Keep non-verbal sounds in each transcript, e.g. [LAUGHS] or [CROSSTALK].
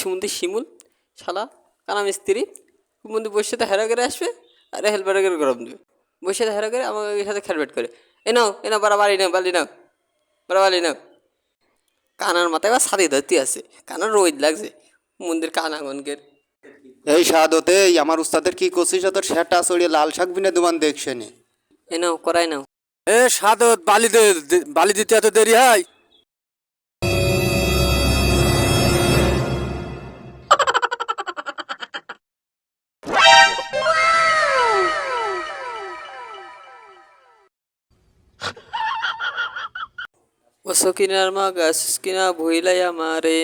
শিমুন্দি শিমুল শালা কানা মিস্ত্রি। মন্দির বসে সাথে হেরা করে আসবে আর হেলমেট করে গরম দেবে। বসে সাথে হেরা করে আমার সাথে খেলবেট করে। এ নাও এ নাও বাড়া বাড়ি নাও বালি নাও বাড়া বালি নাও। কানার মাথায় বা সাদি ধরতে আছে। কানার রোদ লাগছে মন্দির কানা গনকের এই সাদতে এই আমার উস্তাদের কি করছিস তোর সেটা চড়িয়ে লাল শাক বিনে দোকান দেখছে নি? এ নাও করাই নাও। এ সাদত বালি বালি দিতে এত দেরি হয়? ও সকিনার মা গাছ কিনা ভইলাই আমারে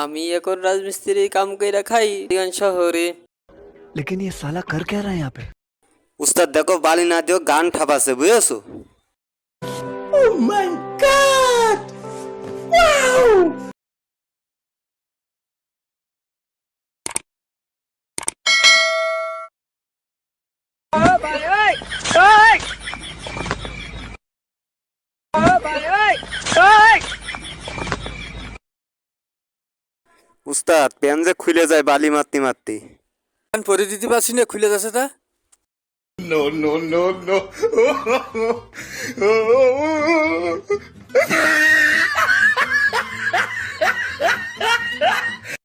আমি এখন রাজমিস্ত্রি কাম কইরা খাই দিগান শহরে लेकिन ये साला कर क्या रहा है यहाँ पे উস্তাদ দেখো বালি না দিও গান ঠাপাছে বুঝেছো উস্তাদ প্যান যে খুলে যায় বালি মারতে মারতে প্যান পরে দিতে পারছি না খুলে যাচ্ছে তা নো নো নো no. [LAUGHS]